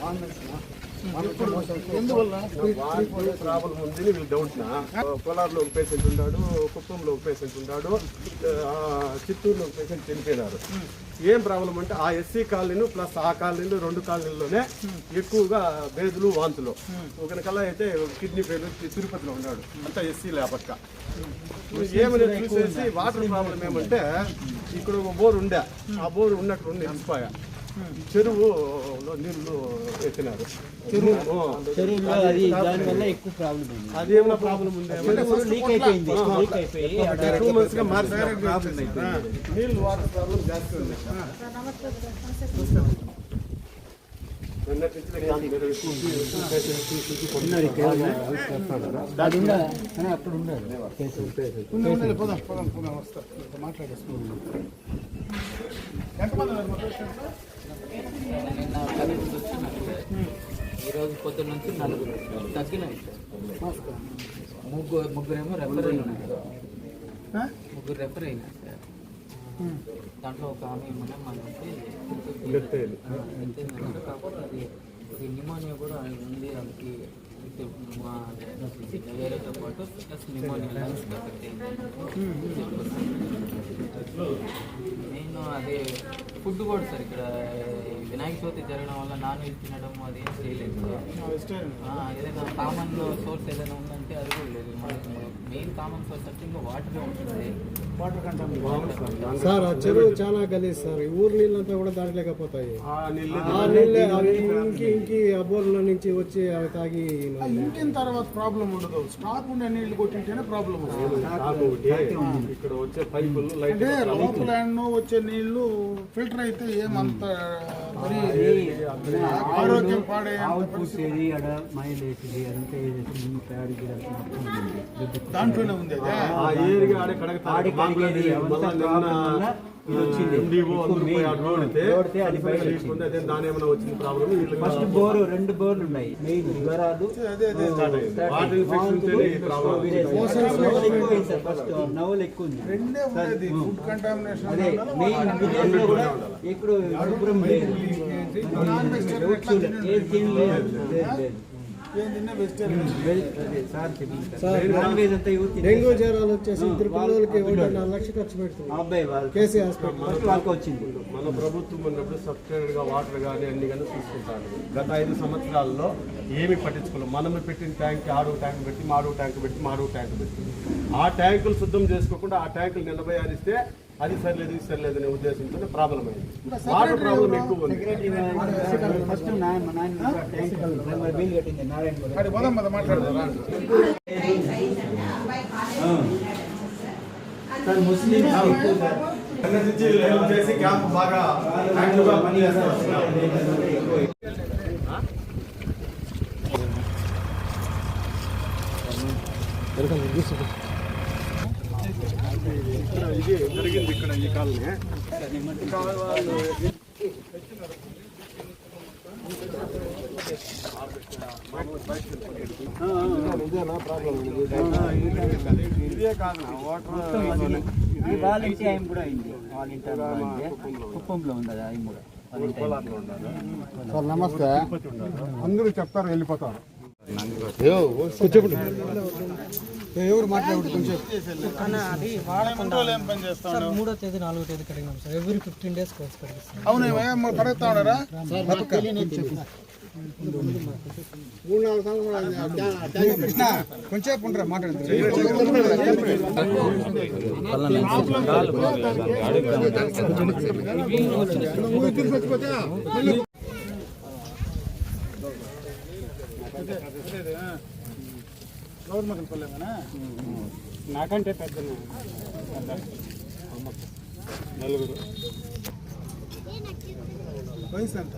వానికి ప్రాబ్లం ఉంది వీళ్ళు డౌట్ నా కోలార్లో ఒక పేషెంట్ ఉన్నాడు కుప్పంలో ఒక పేషెంట్ ఉన్నాడు చిత్తూరులో ఒక పేషెంట్ చనిపోయినారు. ఏం ప్రాబ్లం అంటే ఆ ఎస్సీ కాలనీ ప్లస్ ఆ కాలనీలు రెండు కాలనీల్లోనే ఎక్కువగా బేదులు వాంతులు. ఒకరికల్లా అయితే కిడ్నీ ఫెయిల్ తిరుపతిలో ఉన్నాడు. అంతా ఎస్సీ లేపక్క. ఏమని చూసేసి వాటర్ ప్రాబ్లం ఏమంటే ఇక్కడ ఒక బోర్ ఉండే. ఆ బోర్ ఉన్నట్టు ఉంది నిలిచిపోయా చెరువులో నీళ్ళు ఎత్తినారు చెరువు? చెరువులో అది దానివల్ల ఎక్కువ ప్రాబ్లం ఉంది. అదేమైనా ప్రాబ్లం ఉంది? లీక్ అయిపోయింది. లీక్ అయిపోయి టూ మంత్స్గా మార్చిన ప్రాబ్లం నీళ్ళు వాటర్ ప్రాబ్లం జాస్తి ఉంది. అది ఉండాలి అప్పుడు ఉండాలి వచ్చినారు ఈరోజు పొద్దున్న నుంచి నలుగురు. తగ్గినాయి. సార్ ముగ్గురు ముగ్గురేమో రెఫర్ అయినారు ముగ్గురు రెఫర్ అయినారు. సార్ దాంట్లో ఒక ఆమె ఏమన్నా మనకి కాకపోతే అది ఇది నిమోనియా కూడా ఉంది. వాళ్ళకి మా వేరేతో పాటు ప్లస్ నిమోనియా లంగ్స్ నేను అదే ఫుడ్ కూడా సార్ ఇక్కడ వినాయక చవితి జరగడం వల్ల నాన్ వెజ్ తినడం అది ఏం చేయలేదు. ఆ, ఏదైనా కామన్ సోర్స్ ఏదైనా ఉందంటే అది కూడా లేదు. మనకి మెయిన్ కామన్ సోర్స్ అంటే ఇంకా వాటర్ ఉంటుంది. సార్ ఆ చెరువు చాలా గలీజ్ సార్. ఈ ఊరు నీళ్ళంతా కూడా దాంట్లోకి పోతాయి ఆ నీళ్ళు అవి ఇంకి ఇంకి ఆ బోర్ల నుంచి వచ్చి అవి తాగి ఇంటిన తర్వాత ప్రాబ్లం ఉండదు. స్టాక్ ఉండే నీళ్ళు కొట్టింటేనే ప్రాబ్లం ఇక్కడ వచ్చే పైపులు లైట్ అంటే లోపల వచ్చే నీళ్ళు ఫిల్టర్ అయితే ఏమంత ఆరోగ్యం పూసేది అడ మైల్ వేసేది అదంతా వేసేసి ముందు తయారు చేయడానికి మొత్తం ఉంది. దుడ్డు దాంట్లోనే ఉంది అదే. ఆ ఏరిగా ఆడే కడగతారు. ఫస్ట్ బోరు రెండు బోర్లు ఉన్నాయి. మెయిన్ వివరాలు అదే అదే వాటర్ ఇన్ఫెక్షన్ ఉంటేనే ఈ ప్రాబ్లం నవ్వులు ఎక్కువ ఉంది సార్ ఫస్ట్. నవ్వులు ఎక్కువ ఉంది. రెండే ఉండేది. ఫుడ్ కంటామినేషన్ అదే మెయిన్ విలేజ్లో కూడా ఇక్కడ శుభ్రం లేదు. ఏది తినలేదు లేదు, లేదు. డెంగ్యూ జ్వరాలు వచ్చేసి ఇద్దరు పిల్లలకి నాలుగు లక్షలు ఖర్చు పెడుతుంది అబ్బాయి వాళ్ళు కేసీ హాస్పిటల్ వచ్చింది మన ప్రభుత్వం ఉన్నప్పుడు సబ్స్టైడ్గా వాటర్ కానీ అన్ని కానీ తీసుకుంటారు గత ఐదు సంవత్సరాల్లో ఏమి పట్టించుకోలేదు మనమే పెట్టిన ట్యాంక్ ఆడో ట్యాంక్ పెట్టి మాడో ట్యాంక్ పెట్టి మాడో ట్యాంక్ పెట్టి ఆ ట్యాంకులు శుద్ధం చేసుకోకుండా ఆ ట్యాంకులు నిలబయారిస్తే అది సరిలేదు ఇది సరిలేదు అనే ఉద్దేశంతో ప్రాబ్లం అయింది వాటర్ ప్రాబ్లం ఎక్కువ ఉంది. ముస్లిం చేసి క్యాంప్ బాగా గా ఇక్కడ ఇది జరిగింది ఇక్కడ ఈ కాలనీ వాళ్ళు ఇదే కాదు వాటర్ ఇంటి ఆయన కూడా అయింది వాళ్ళ ఆయన కుప్పంలో ఉంది ఆయన కూడా నమస్తే అందరూ చెప్తారు వెళ్ళిపోతారు ఎవరు మాట్లాడు కొంచెం మూడో తేదీ నాలుగో తేదీ కడిగినాం sir every fifteen days course కడిగిస్తాం అవును కడుగుతా ఉన్నారా కృష్ణ కొంచెం ఉండరా గవర్నమెంట్ పల్లెమేనా నాకంటే పెద్ద నలుగురు. వయసు ఎంత?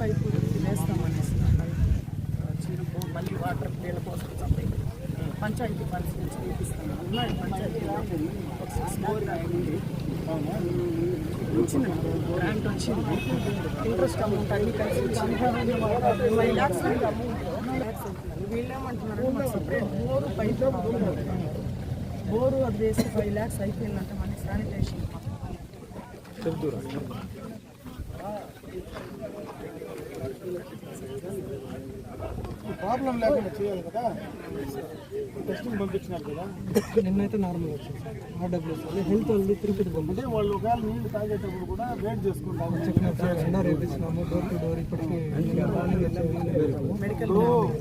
పైపు వేస్తాం అనేసి చిరుపు మళ్ళీ వాటర్ నీళ్ళ కోసం సంథింగ్ పంచాయతీ ఫండ్స్ నుంచి పంచాయతీ. ఒక సిక్స్ ఫోర్ వచ్చింది. గ్రాంట్ వచ్చింది. ఇంట్రెస్ట్ అమౌంట్ అన్ని కలిసి వచ్చింది. ఫైవ్ ల్యాక్స్ వీళ్ళేమంటున్నారు? అవుతుంది మాకు separate bore pipe problem bore అది వేసి ఫైవ్ ల్యాక్స్ అయిపోయిందంటే. మళ్ళీ శానిటేషన్ ప్రాబ్లం లేకుండా చేయాలి కదా? టెస్టింగ్ పంపించినారు కదా? నిన్నైతే నార్మల్ వచ్చింది అదే హెల్త్ వాళ్ళు తిరుపతి అంటే వాళ్ళు ఒకవేళ నీళ్ళు తాగేటప్పుడు కూడా వెయిట్ చేసుకుంటారు. చెప్పిన సార్ ఎండా రేపిస్తున్నాము డోర్ టు డోర్ ఇప్పటికీ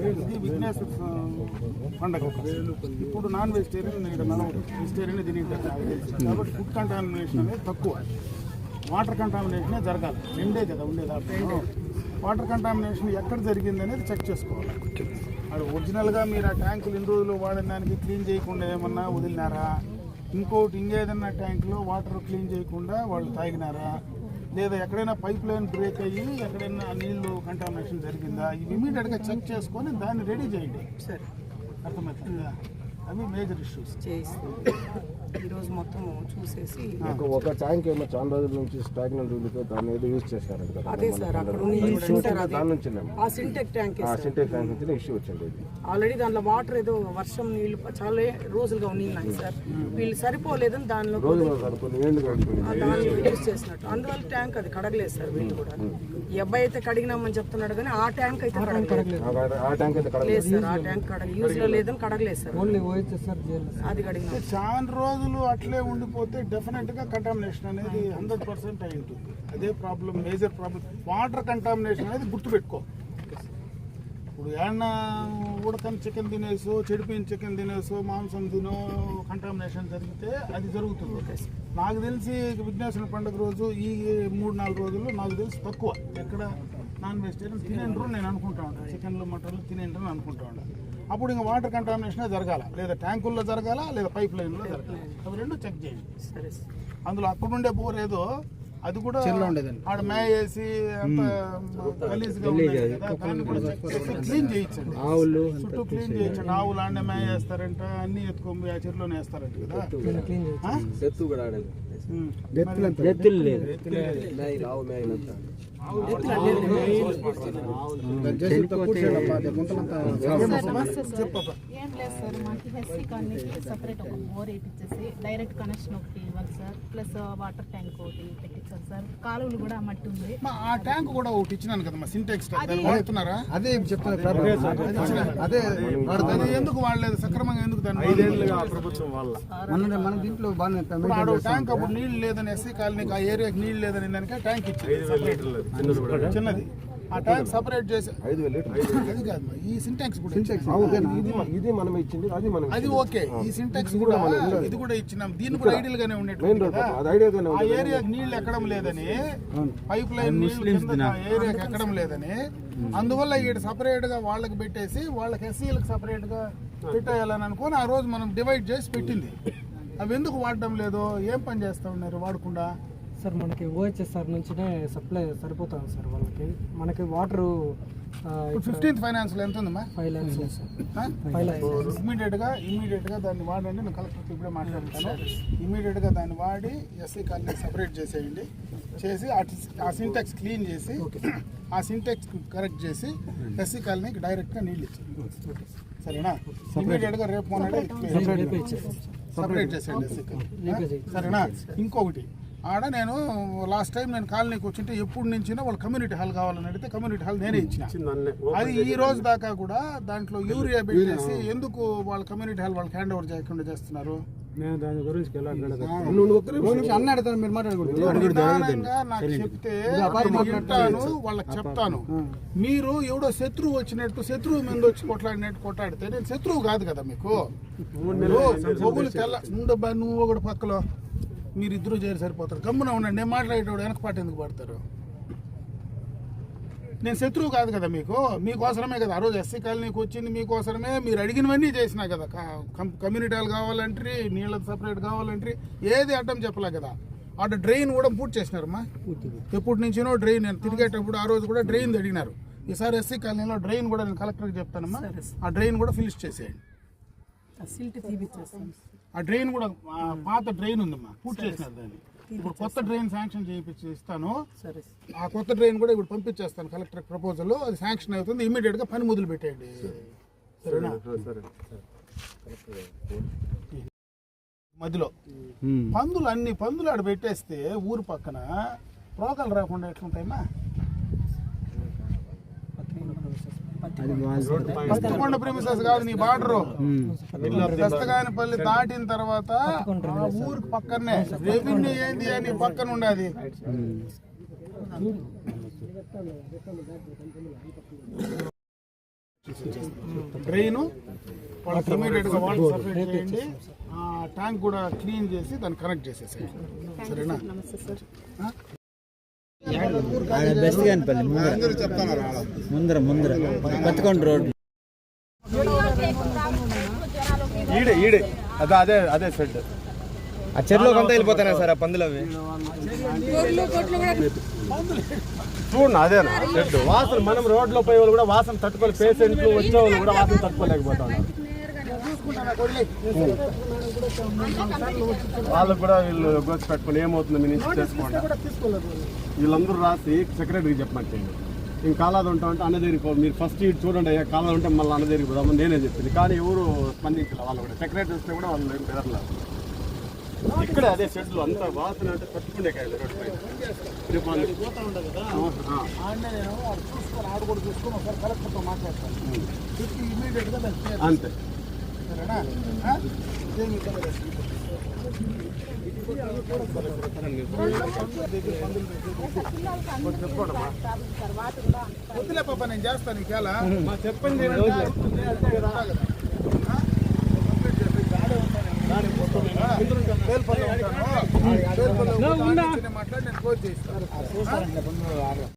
ఇది విఘ్నేశ్వర పండగ. ఇప్పుడు నాన్ వెజిటేరియన్ ఇక్కడ వెజిటేరియన్ తినేటారు కాబట్టి ఫుడ్ కంటామినేషన్ అనేది తక్కువ. వాటర్ కంటామినేషనే జరగాలి. రెండే కదా ఉండేది వాటర్ కంటామినేషన్ ఎక్కడ జరిగింది అనేది చెక్ చేసుకోవాలి. అది ఒరిజినల్గా మీరు ఆ ట్యాంకులు ఇన్ని రోజులు వాడిన దానికి క్లీన్ చేయకుండా ఏమన్నా వదిలినారా? ఇంకోటి ఇంకేదన్నా ట్యాంకులో వాటర్ క్లీన్ చేయకుండా వాళ్ళు తాగినారా? లేదా ఎక్కడైనా పైప్ లైన్ బ్రేక్ అయ్యి ఎక్కడైనా నీళ్ళు కంటామినేషన్ జరిగిందా? ఇవి ఇమీడియట్గా చెక్ చేసుకొని దాన్ని రెడీ చేయండి. సరే. అర్థమవుతుందా? అవి మేజర్ ఇష్యూస్ చేయిస్తాం. ఈరోజు మొత్తం చూసేసి ఒక- ఒక ట్యాంక్ ఏమో చాలా రోజుల నుంచి స్టాగ్నెంట్ ఉండితే దాన్ని ఏదో యూజ్ చేశారంట కదా అదే సార్ అక్కడ దాని నుంచి ఆ సింటెక్ ట్యాంక్ ఆ సింటెక్ ట్యాంక్ నుంచి ఇష్యూ వచ్చింది ఆల్రెడీ దాంట్లో వాటర్ ఏదో వర్షం నీళ్ళు చాలా రోజులుగా ఉన్నాయి సార్. వీళ్ళు సరిపోలేదని దానిలో రోజు సార్ కొన్ని ఏళ్ళు గడిచిపోయింది ఆ దాన్ని యూజ్ చేసినట్టు. అందువల్ల ట్యాంక్ అది కడగలేదు సార్ వీళ్ళు కూడా. ఈ అబ్బాయి అయితే కడిగినామని చెప్తున్నాడు కానీ ఆ ట్యాంక్ అయితే కడగలేదు. ఆ- ట్యాంక్ అయితే కడగ లేదు సార్ ఆ ట్యాంక్ కడగ యూజ్లో లేదని కడగలేదు సార్. అది చాలా రోజులు అట్లే ఉండిపోతే డెఫినెట్గా కంటామినేషన్ అనేది హండ్రెడ్ పర్సెంట్ అయి ఉంటుంది. అదే problem major problem water contamination అనేది గుర్తుపెట్టుకో. ఇప్పుడు ఏమన్నా ఉడకని చికెన్ తినేసో చెడిపోయిన చికెన్ తినేసో మాంసం తినో కంటామినేషన్ జరిగితే అది జరుగుతుంది. నాకు తెలిసి విఘ్నేశ్వర పండుగ రోజు ఈ మూడు నాలుగు రోజులు నాకు తెలిసి తక్కువ. ఎక్కడ నాన్ వెజిటేరియన్ తినేండ్రు నేను అనుకుంటా ఉంటాను చికెన్లు మటన్లు తినేండ్రు అని అనుకుంటా ఉంటాను అప్పుడు ఇంకా వాటర్ కంటామినేషన్ జరగాల. లేదా ట్యాంకుల్లో జరగాల లేదా పైప్ లైన్లో జరగాల. అవి రెండు చెక్ చేయండి. అందులో అక్కడుండే బోర్ ఏదో అది కూడా ఆడ మేయ వేసి క్లీన్ చేయించండి. ఆవులు చుట్టూ క్లీన్ చేయించండి. ఆవులు ఆడనే మేయ వేస్తారంట అన్ని ఎత్తుకొని ఆ చెరువులోనే వేస్తారంట కదా. కూడా ఆడదు ఏం లేదు సార్ మాకు హెస్సీ కాలనీకి సపరేట్ ఒక బోర్ వేయించేసి డైరెక్ట్ కనెక్షన్ ఒకటి ఇవ్వాలి సార్ ప్లస్ వాటర్ ట్యాంక్ ఒకటి పెట్టించాలి సార్ కాలువలు కూడా మట్టి ఉంది మా ఆ ట్యాంక్ కూడా ఒకటి ఇచ్చినాను కదా మా సింటెక్స్ దాన్ని వాడుతున్నారా అదే చెప్తాను అదే ఎందుకు వాడలేదు సక్రమంగా ఎందుకు దాన్ని ఐదేళ్ళుగా ఆ ప్రభుత్వం వల్ల మన మన దీంట్లో బాగానే ట్యాంక్ అప్పుడు నీళ్ళు లేదని ఎస్సీ కాలనీకి ఆ ఏరియాకి నీళ్ళు లేదని దానికి ట్యాంక్ ఇచ్చింది. చిన్నది ఆ ట్యాంక్ సపరేట్ చేసి ఐదు వేలు లీటర్. అది కాదు ఈ సింటాక్స్ కూడా. ఇది ఇది మనం ఇచ్చింది అది మనం అది ఓకే. ఈ సింటాక్స్ కూడా ఇది కూడా ఇచ్చినాం. దీన్ని కూడా ఐడియల్ గానే ఐడియాగానే ఆ ఏరియాకి నీళ్ళు ఎక్కడం లేదని పైప్ లైన్ కింద ఆ ఏరియాకి ఎక్కడం లేదని. అందువల్ల ఈడ సపరేట్గా వాళ్ళకి పెట్టేసి వాళ్ళకి ఎస్సీలకు సపరేట్గా పెట్టేయాలని అనుకొని ఆ రోజు మనం డివైడ్ చేసి పెట్టింది. అవి ఎందుకు వాడడం లేదు? ఏం పని చేస్తా ఉన్నారు వాడకుండా? సార్ మనకి ఓహెచ్ఎస్ఆర్ నుంచినే సప్లై సరిపోతుంది సార్ వాళ్ళకి. మనకి వాటర్ ఫిఫ్టీన్త్ ఫైనాన్స్ ఎంత ఉందమ్మా? ఫైవ్ ల్యాక్స్? ఫైవ్ ల్యాక్స్ ఇమీడియట్గా ఇమీడియట్గా దాన్ని వాడండి నేను కలెక్టర్తో ఇప్పుడే మాట్లాడతాను. ఇమీడియట్గా దాన్ని వాడి ఎస్సీ కాలనీ సపరేట్ చేసేయండి. చేసి ఆ సింటెక్స్ క్లీన్ చేసి ఆ సింటెక్స్ కరెక్ట్ చేసి ఎస్సీ కాలనీకి డైరెక్ట్గా నీళ్ళు ఇచ్చేయండి. సరేనా? ఇమీడియట్గా రేపు మొన్న సపరేట్. చేసేయండి ఎస్సీ కాలనీ. సరేనా? ఇంకొకటి. ఆడ నేను లాస్ట్ టైం నేను కాలనీకి వచ్చింటే ఎప్పుడు నుంచినా వాళ్ళు కమ్యూనిటీ హాల్ కావాలని అడిగితే కమ్యూనిటీ హాల్ నేనే ఇచ్చిన. అది ఈ రోజు దాకా కూడా దాంట్లో యూరియా పెట్టేసి ఎందుకు వాళ్ళ కమ్యూనిటీ హాల్ వాళ్ళకి హ్యాండ్ ఓవర్ చేయకుండా చేస్తున్నారు? నేను దాని గురించి అన్న అడుగుతాను మీరు నాకు చెప్తే వింటాను వాళ్ళకి చెప్తాను. మీరు ఎవడో శత్రువు వచ్చినట్టు శత్రువు మీద వచ్చి కొట్లాడినట్టు కొట్లాడితే నేను శత్రువు కాదు కదా మీకు. తెల్ల ఉండబ్బా నువ్వు ఒకటి పక్కలో. మీరు ఇద్దరు చేరి సరిపోతారు. గమ్మున ఉండండి నేను మాట్లాడేటోడు వెనక పాట ఎందుకు పడతారు? నేను శత్రువు కాదు కదా మీకు? మీకోసరమే కదా ఆ రోజు ఎస్సీ కాలనీకి వచ్చింది మీకోసరమే మీరు అడిగినవన్నీ చేసినా కదా. కమ్యూనిటీలు కావాలంటే నీళ్ళది సపరేట్ కావాలంటే ఏది అడ్డం చెప్పలే కదా. అటు డ్రైన్ కూడా పూర్తి చేసినారమ్మా. ఎప్పటి నుంచినో డ్రైన్ నేను తిరిగేటప్పుడు ఆ రోజు కూడా డ్రైన్ అడిగినారు. ఈసారి ఎస్సీ కాలనీలో డ్రైన్ కూడా నేను కలెక్టర్కి చెప్తానమ్మా. ఆ డ్రైన్ కూడా ఫినిష్ చేసేయండి. ఆ డ్రైన్ కూడా ఆ పాత డ్రైన్ ఉందమ్మా పూర్తి చేసినారు దాన్ని. ఇప్పుడు కొత్త డ్రైన్ శాంక్షన్ చేయించి ఇస్తాను సరే. ఆ కొత్త డ్రైన్ కూడా ఇప్పుడు పంపించేస్తాను కలెక్టర్ ప్రపోజల్ అది శాంక్షన్ అవుతుంది ఇమీడియట్గా పని మొదలు పెట్టేయండి. సరేనా? మధ్యలో. పందులు అన్ని పందులు ఆడ పెట్టేస్తే ఊరు పక్కన రోగాలు రాకుండా ఎట్లుంటాయమ్మా? పత్తికొండ ప్రిమిసెస్ కాదు నీ బార్డరు. దస్తగానిపల్లి దాటిన తర్వాత ఆ ఊరు పక్కనే రెవెన్యూ ఏంది అని పక్కన ఉండేది. డ్రైన్ వాళ్ళకి వాటర్ చేయండి. ఆ ట్యాంక్ కూడా క్లీన్ చేసి దాన్ని కనెక్ట్ చేసేసాయి సరేనా? సార్ బెస్ట్ కానిపల్లి ముందర. ముందర ముందర. పత్తికొండ రోడ్. ఈడే ఈడే. అదే అదే అదే షెడ్ ఆ చెరువులోకి అంతా వెళ్ళిపోతాయి సార్ ఆ పందులు అవి? చూడండి అదేనా షెడ్ వాసన మనం రోడ్లో పోయే వాళ్ళు కూడా వాసన తట్టుకోలే. పేషెంట్లు వచ్చే వాళ్ళు కూడా వాసన తట్టుకోలేకపోతా వాళ్ళకు కూడా వీళ్ళు గోచి పెట్టుకుని ఏమవుతుంది మీ నుంచి చేసుకోండి వీళ్ళందరూ రాసి సెక్రటరీకి చెప్పమంటండి ఇంక కాలాది ఉంటాం అంటే అన్న దగ్గరికి పో. మీరు ఫస్ట్ ఇటు చూడండి అయ్యా కాలాది ఉంటే మళ్ళీ అన్న దగ్గరికి పోదామని నేనే చెప్పింది. కానీ ఎవరు స్పందించాలి వాళ్ళు కూడా. సెక్రటరీ వస్తే కూడా వాళ్ళు ఏం బెదరలేదు ఇక్కడ అదే షెడ్లు అంతా వాసన అంటే తట్టుకునే కాయలు రోడ్డు పైన. రేపు అంతే. వద్దులే పాప నేను చేస్తాను మా చెప్పండి. మాట్లాడి నేను కోచ్ చేస్తాను